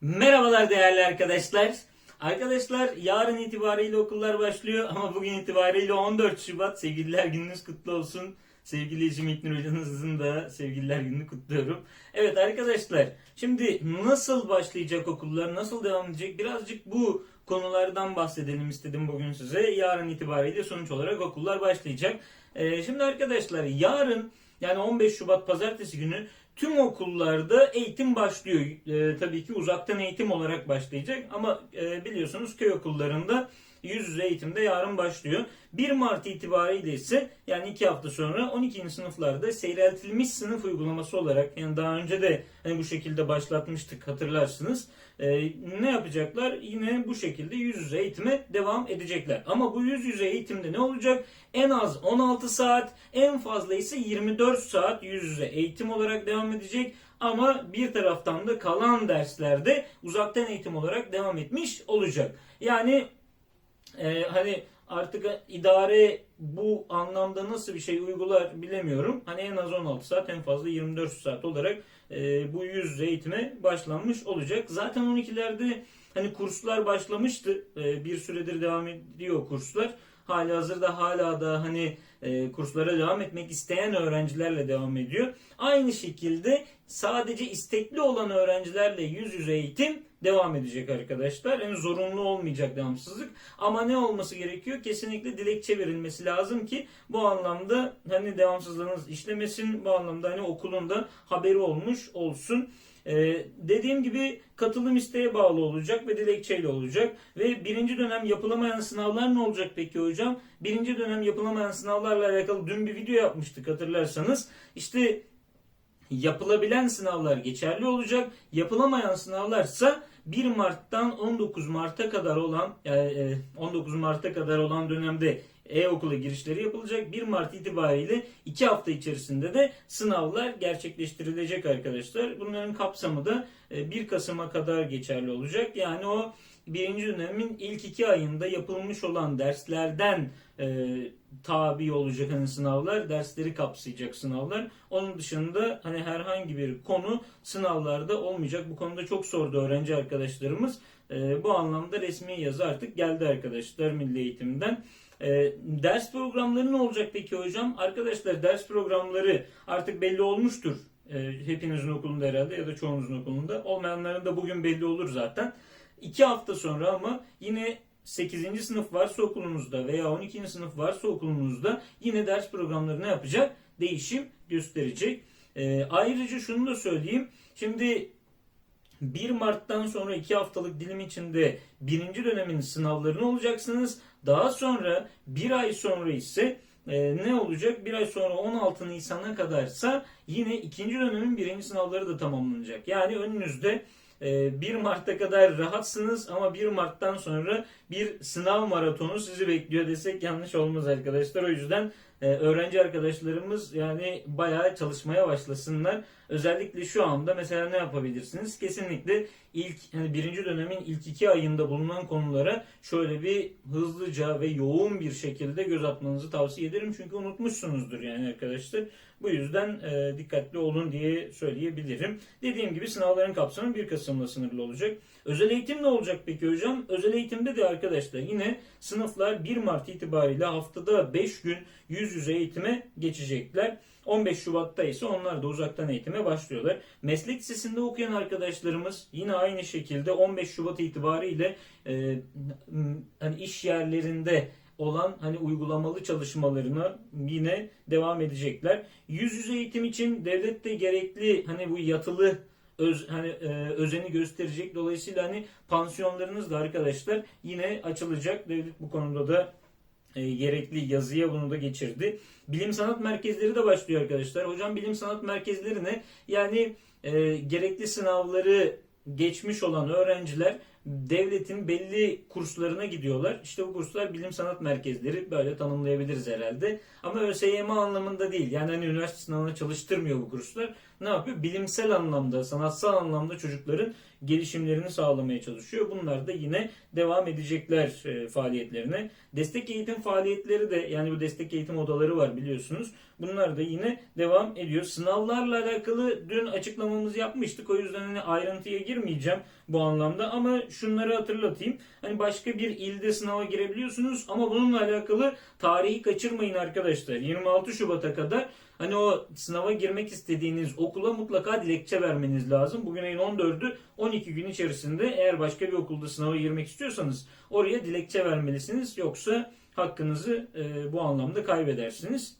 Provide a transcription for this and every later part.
Merhabalar değerli arkadaşlar. Arkadaşlar yarın itibariyle okullar başlıyor ama bugün itibariyle 14 Şubat sevgililer gününüz kutlu olsun. Sevgili eşim İlknur hocanızın da sevgililer gününü kutluyorum. Evet arkadaşlar şimdi nasıl başlayacak okullar nasıl devam edecek birazcık bu konulardan bahsedelim istedim bugün size. Yarın itibariyle sonuç olarak okullar başlayacak. Ee, şimdi arkadaşlar yarın yani 15 Şubat pazartesi günü tüm okullarda eğitim başlıyor. Ee, tabii ki uzaktan eğitim olarak başlayacak ama e, biliyorsunuz köy okullarında yüz yüze eğitimde yarın başlıyor. 1 Mart itibariyle ise yani 2 hafta sonra 12. sınıflarda seyreltilmiş sınıf uygulaması olarak yani daha önce de hani bu şekilde başlatmıştık hatırlarsınız. Ee, ne yapacaklar? Yine bu şekilde yüz yüze eğitime devam edecekler. Ama bu yüz yüze eğitimde ne olacak? En az 16 saat, en fazla ise 24 saat yüz yüze eğitim olarak devam edecek. Ama bir taraftan da kalan derslerde uzaktan eğitim olarak devam etmiş olacak. Yani e, hani artık idare bu anlamda nasıl bir şey uygular bilemiyorum. Hani en az 16 saat en fazla 24 saat olarak e, bu yüz yüze eğitime başlanmış olacak. Zaten 12'lerde hani kurslar başlamıştı. E, bir süredir devam ediyor kurslar. Hali hazırda hala da hani e, kurslara devam etmek isteyen öğrencilerle devam ediyor. Aynı şekilde sadece istekli olan öğrencilerle yüz yüze eğitim devam edecek arkadaşlar. Yani zorunlu olmayacak devamsızlık. Ama ne olması gerekiyor? Kesinlikle dilekçe verilmesi lazım ki bu anlamda hani devamsızlığınız işlemesin. Bu anlamda hani okulun da haberi olmuş olsun. Ee, dediğim gibi katılım isteğe bağlı olacak ve dilekçeyle olacak. Ve birinci dönem yapılamayan sınavlar ne olacak peki hocam? Birinci dönem yapılamayan sınavlarla alakalı dün bir video yapmıştık hatırlarsanız. İşte yapılabilen sınavlar geçerli olacak. Yapılamayan sınavlarsa 1 Mart'tan 19 Mart'a kadar olan yani 19 Mart'a kadar olan dönemde e-okula girişleri yapılacak. 1 Mart itibariyle 2 hafta içerisinde de sınavlar gerçekleştirilecek arkadaşlar. Bunların kapsamı da 1 Kasım'a kadar geçerli olacak. Yani o birinci dönemin ilk iki ayında yapılmış olan derslerden e, tabi olacak hani sınavlar, dersleri kapsayacak sınavlar. Onun dışında hani herhangi bir konu sınavlarda olmayacak. Bu konuda çok sordu öğrenci arkadaşlarımız. E, bu anlamda resmi yazı artık geldi arkadaşlar Milli Eğitim'den. E, ders programları ne olacak peki hocam? Arkadaşlar ders programları artık belli olmuştur. E, hepinizin okulunda herhalde ya da çoğunuzun okulunda. Olmayanların da bugün belli olur zaten. 2 hafta sonra ama yine 8. sınıf varsa okulunuzda veya 12. sınıf varsa okulunuzda yine ders programları ne yapacak? Değişim gösterecek. Ee, ayrıca şunu da söyleyeyim. Şimdi 1 Mart'tan sonra 2 haftalık dilim içinde birinci dönemin sınavlarını olacaksınız. Daha sonra bir ay sonra ise e, ne olacak? Bir ay sonra 16 Nisan'a kadarsa yine ikinci dönemin birinci sınavları da tamamlanacak. Yani önünüzde 1 Mart'a kadar rahatsınız ama 1 Mart'tan sonra bir sınav maratonu sizi bekliyor desek yanlış olmaz arkadaşlar. O yüzden e, öğrenci arkadaşlarımız yani bayağı çalışmaya başlasınlar. Özellikle şu anda mesela ne yapabilirsiniz? Kesinlikle ilk hani birinci dönemin ilk iki ayında bulunan konulara şöyle bir hızlıca ve yoğun bir şekilde göz atmanızı tavsiye ederim. Çünkü unutmuşsunuzdur yani arkadaşlar. Bu yüzden e, dikkatli olun diye söyleyebilirim. Dediğim gibi sınavların kapsamı 1 Kasım'la sınırlı olacak. Özel eğitim ne olacak peki hocam? Özel eğitimde de arkadaşlar yine sınıflar 1 Mart itibariyle haftada 5 gün yüz yüze eğitime geçecekler. 15 Şubat'ta ise onlar da uzaktan eğitime başlıyorlar. Meslek lisesinde okuyan arkadaşlarımız yine aynı şekilde 15 Şubat itibariyle e, hani iş yerlerinde olan hani uygulamalı çalışmalarına yine devam edecekler. Yüz yüze eğitim için devlet de gerekli hani bu yatılı öz, hani e, özeni gösterecek. Dolayısıyla hani pansiyonlarınız da arkadaşlar yine açılacak. Devlet bu konuda da e, gerekli yazıya bunu da geçirdi. Bilim sanat merkezleri de başlıyor arkadaşlar. Hocam bilim sanat merkezleri ne? Yani e, gerekli sınavları geçmiş olan öğrenciler devletin belli kurslarına gidiyorlar. İşte bu kurslar bilim sanat merkezleri böyle tanımlayabiliriz herhalde. Ama ÖSYM anlamında değil. Yani hani üniversite sınavına çalıştırmıyor bu kurslar. ne yapıyor? Bilimsel anlamda, sanatsal anlamda çocukların gelişimlerini sağlamaya çalışıyor. Bunlar da yine devam edecekler e, faaliyetlerine. Destek eğitim faaliyetleri de yani bu destek eğitim odaları var biliyorsunuz. Bunlar da yine devam ediyor. Sınavlarla alakalı dün açıklamamızı yapmıştık. O yüzden hani ayrıntıya girmeyeceğim bu anlamda ama şunları hatırlatayım. Hani başka bir ilde sınava girebiliyorsunuz ama bununla alakalı tarihi kaçırmayın arkadaşlar. 26 Şubat'a kadar hani o sınava girmek istediğiniz okula mutlaka dilekçe vermeniz lazım. Bugün ayın 14'ü 12 gün içerisinde eğer başka bir okulda sınava girmek istiyorsanız oraya dilekçe vermelisiniz. Yoksa hakkınızı e, bu anlamda kaybedersiniz.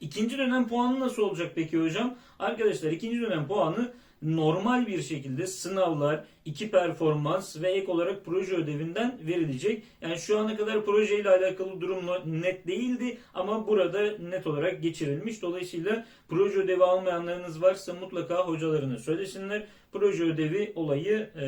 İkinci dönem puanı nasıl olacak peki hocam? Arkadaşlar ikinci dönem puanı normal bir şekilde sınavlar, iki performans ve ek olarak proje ödevinden verilecek. Yani şu ana kadar proje ile alakalı durum net değildi ama burada net olarak geçirilmiş. Dolayısıyla proje ödevi almayanlarınız varsa mutlaka hocalarına söylesinler. Proje ödevi olayı e,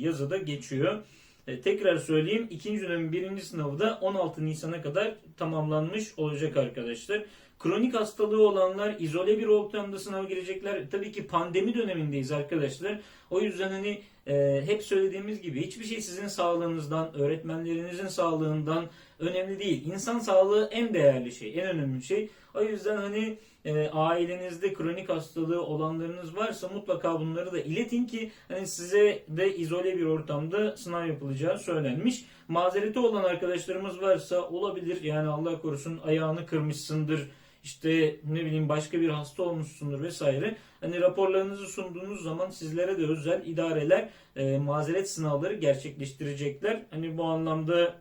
yazıda geçiyor. E, tekrar söyleyeyim ikinci dönemin birinci sınavı da 16 Nisan'a kadar tamamlanmış olacak arkadaşlar. Kronik hastalığı olanlar izole bir ortamda sınava girecekler. Tabii ki pandemi dönemindeyiz arkadaşlar. O yüzden hani e, hep söylediğimiz gibi hiçbir şey sizin sağlığınızdan, öğretmenlerinizin sağlığından önemli değil. İnsan sağlığı en değerli şey, en önemli şey. O yüzden hani e, ailenizde kronik hastalığı olanlarınız varsa mutlaka bunları da iletin ki hani size de izole bir ortamda sınav yapılacağı söylenmiş. Mazereti olan arkadaşlarımız varsa olabilir yani Allah korusun ayağını kırmışsındır işte ne bileyim başka bir hasta olmuşsundur vesaire. Hani raporlarınızı sunduğunuz zaman sizlere de özel idareler e, mazeret sınavları gerçekleştirecekler. Hani bu anlamda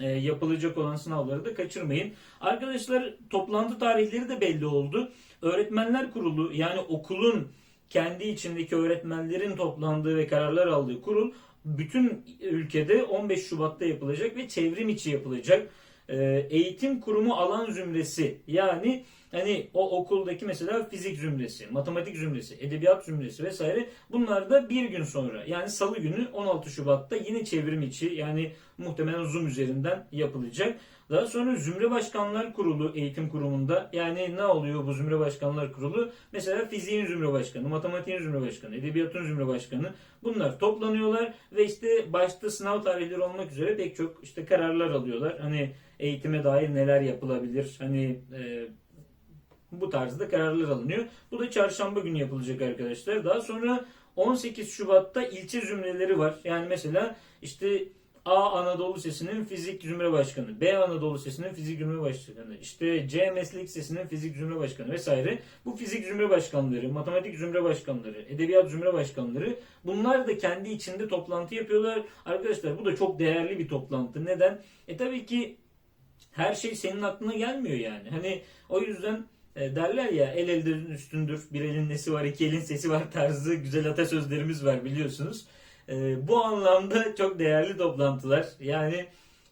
e, yapılacak olan sınavları da kaçırmayın. Arkadaşlar toplantı tarihleri de belli oldu. Öğretmenler Kurulu yani okulun kendi içindeki öğretmenlerin toplandığı ve kararlar aldığı kurul bütün ülkede 15 Şubat'ta yapılacak ve çevrim içi yapılacak. E, eğitim kurumu alan zümresi yani hani o okuldaki mesela fizik zümresi, matematik zümresi, edebiyat zümresi vesaire bunlar da bir gün sonra yani salı günü 16 Şubat'ta yine çevrim içi yani muhtemelen Zoom üzerinden yapılacak. Daha sonra Zümre Başkanlar Kurulu eğitim kurumunda yani ne oluyor bu Zümre Başkanlar Kurulu? Mesela fiziğin Zümre Başkanı, matematiğin Zümre Başkanı, edebiyatın Zümre Başkanı bunlar toplanıyorlar ve işte başta sınav tarihleri olmak üzere pek çok işte kararlar alıyorlar. Hani eğitime dair neler yapılabilir? Hani e, bu tarzda kararlar alınıyor. Bu da çarşamba günü yapılacak arkadaşlar. Daha sonra 18 Şubat'ta ilçe zümreleri var. Yani mesela işte A Anadolu Lisesi'nin fizik zümre başkanı, B Anadolu Lisesi'nin fizik zümre başkanı, işte C Meslek Lisesi'nin fizik zümre başkanı vesaire. Bu fizik zümre başkanları, matematik zümre başkanları, edebiyat zümre başkanları bunlar da kendi içinde toplantı yapıyorlar. Arkadaşlar bu da çok değerli bir toplantı. Neden? E tabii ki her şey senin aklına gelmiyor yani. Hani o yüzden e, derler ya el elden üstündür, bir elin nesi var, iki elin sesi var tarzı güzel atasözlerimiz var biliyorsunuz. E, bu anlamda çok değerli toplantılar. Yani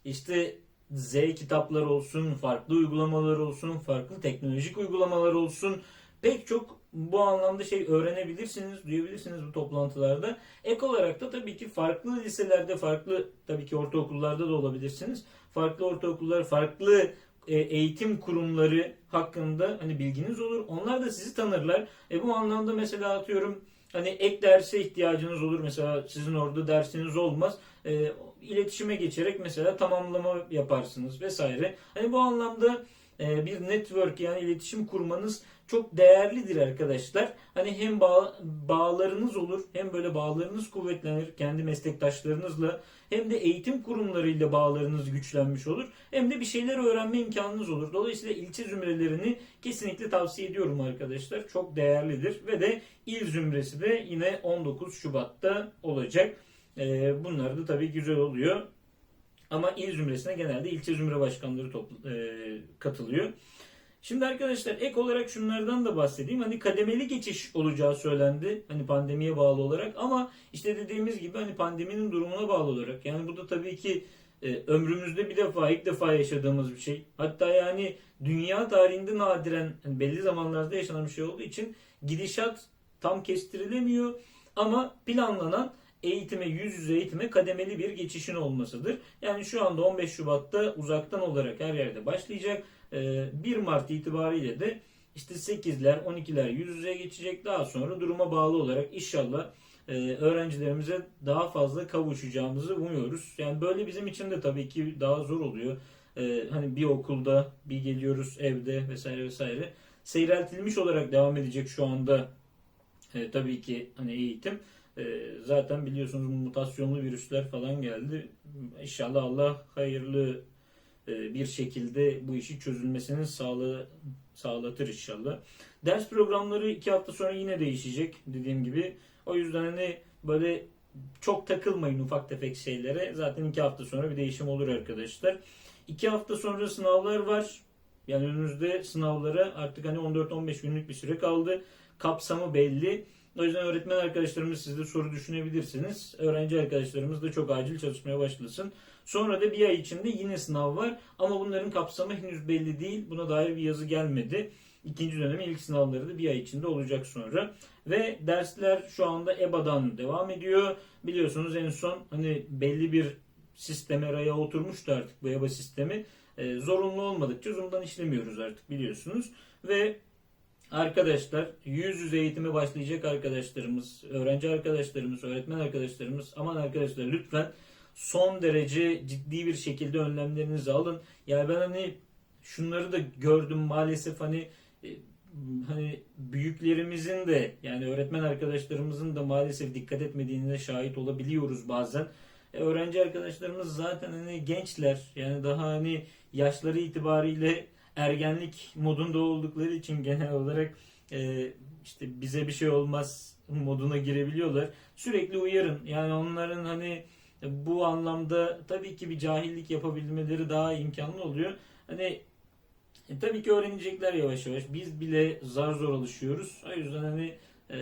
işte Z kitaplar olsun, farklı uygulamalar olsun, farklı teknolojik uygulamalar olsun. Pek çok bu anlamda şey öğrenebilirsiniz, duyabilirsiniz bu toplantılarda. Ek olarak da tabii ki farklı liselerde, farklı tabii ki ortaokullarda da olabilirsiniz. Farklı ortaokullar, farklı e, eğitim kurumları hakkında hani bilginiz olur. Onlar da sizi tanırlar. E bu anlamda mesela atıyorum hani ek derse ihtiyacınız olur. Mesela sizin orada dersiniz olmaz. E, iletişime geçerek mesela tamamlama yaparsınız vesaire. Hani bu anlamda bir network yani iletişim kurmanız çok değerlidir arkadaşlar. Hani hem bağ, bağlarınız olur hem böyle bağlarınız kuvvetlenir kendi meslektaşlarınızla hem de eğitim kurumlarıyla bağlarınız güçlenmiş olur. Hem de bir şeyler öğrenme imkanınız olur. Dolayısıyla ilçe zümrelerini kesinlikle tavsiye ediyorum arkadaşlar. Çok değerlidir ve de il zümresi de yine 19 Şubat'ta olacak. E, bunlar da tabii güzel oluyor. Ama il zümresine genelde ilçe zümre başkanları topl- e, katılıyor. Şimdi arkadaşlar ek olarak şunlardan da bahsedeyim. Hani kademeli geçiş olacağı söylendi. Hani pandemiye bağlı olarak ama işte dediğimiz gibi hani pandeminin durumuna bağlı olarak. Yani bu da tabii ki e, ömrümüzde bir defa ilk defa yaşadığımız bir şey. Hatta yani dünya tarihinde nadiren hani belli zamanlarda yaşanan bir şey olduğu için gidişat tam kestirilemiyor. Ama planlanan eğitime, yüz yüze eğitime kademeli bir geçişin olmasıdır. Yani şu anda 15 Şubat'ta uzaktan olarak her yerde başlayacak. 1 Mart itibariyle de işte 8'ler, 12'ler yüz yüze geçecek. Daha sonra duruma bağlı olarak inşallah e, öğrencilerimize daha fazla kavuşacağımızı umuyoruz. Yani böyle bizim için de tabii ki daha zor oluyor. E, hani bir okulda, bir geliyoruz evde vesaire vesaire. Seyreltilmiş olarak devam edecek şu anda e, tabii ki hani eğitim. E, zaten biliyorsunuz mutasyonlu virüsler falan geldi. İnşallah Allah hayırlı e, bir şekilde bu işi çözülmesini sağla, sağlatır inşallah. Ders programları iki hafta sonra yine değişecek dediğim gibi. O yüzden hani böyle çok takılmayın ufak tefek şeylere. Zaten iki hafta sonra bir değişim olur arkadaşlar. İki hafta sonra sınavlar var. Yani önümüzde sınavlara artık hani 14-15 günlük bir süre kaldı. Kapsamı belli. O yüzden öğretmen arkadaşlarımız siz de soru düşünebilirsiniz. Öğrenci arkadaşlarımız da çok acil çalışmaya başlasın. Sonra da bir ay içinde yine sınav var. Ama bunların kapsamı henüz belli değil. Buna dair bir yazı gelmedi. İkinci dönemin ilk sınavları da bir ay içinde olacak sonra. Ve dersler şu anda EBA'dan devam ediyor. Biliyorsunuz en son hani belli bir sisteme raya oturmuştu artık bu EBA sistemi. Ee, zorunlu olmadıkça Zoom'dan işlemiyoruz artık biliyorsunuz. Ve arkadaşlar yüz yüze eğitime başlayacak arkadaşlarımız, öğrenci arkadaşlarımız, öğretmen arkadaşlarımız aman arkadaşlar lütfen son derece ciddi bir şekilde önlemlerinizi alın. Yani ben hani şunları da gördüm maalesef hani e, hani büyüklerimizin de yani öğretmen arkadaşlarımızın da maalesef dikkat etmediğine şahit olabiliyoruz bazen. E, öğrenci arkadaşlarımız zaten hani gençler yani daha hani yaşları itibariyle ergenlik modunda oldukları için genel olarak e, işte bize bir şey olmaz moduna girebiliyorlar. Sürekli uyarın. Yani onların hani bu anlamda tabii ki bir cahillik yapabilmeleri daha imkanlı oluyor. Hani e, tabii ki öğrenecekler yavaş yavaş. Biz bile zar zor alışıyoruz. O yüzden hani e,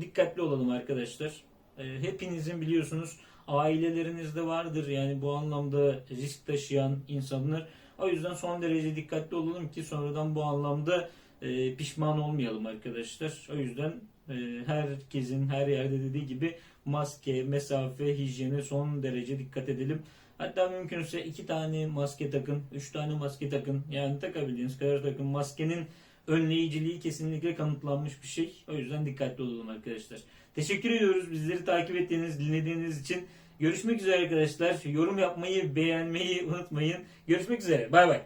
dikkatli olalım arkadaşlar. E, hepinizin biliyorsunuz ailelerinizde vardır yani bu anlamda risk taşıyan insanlar. O yüzden son derece dikkatli olalım ki sonradan bu anlamda e, pişman olmayalım arkadaşlar. O yüzden e, herkesin her yerde dediği gibi maske, mesafe, hijyene son derece dikkat edelim. Hatta mümkünse iki tane maske takın, üç tane maske takın. Yani takabildiğiniz kadar takın. Maskenin önleyiciliği kesinlikle kanıtlanmış bir şey. O yüzden dikkatli olalım arkadaşlar. Teşekkür ediyoruz bizleri takip ettiğiniz, dinlediğiniz için. Görüşmek üzere arkadaşlar. Yorum yapmayı, beğenmeyi unutmayın. Görüşmek üzere. Bay bay.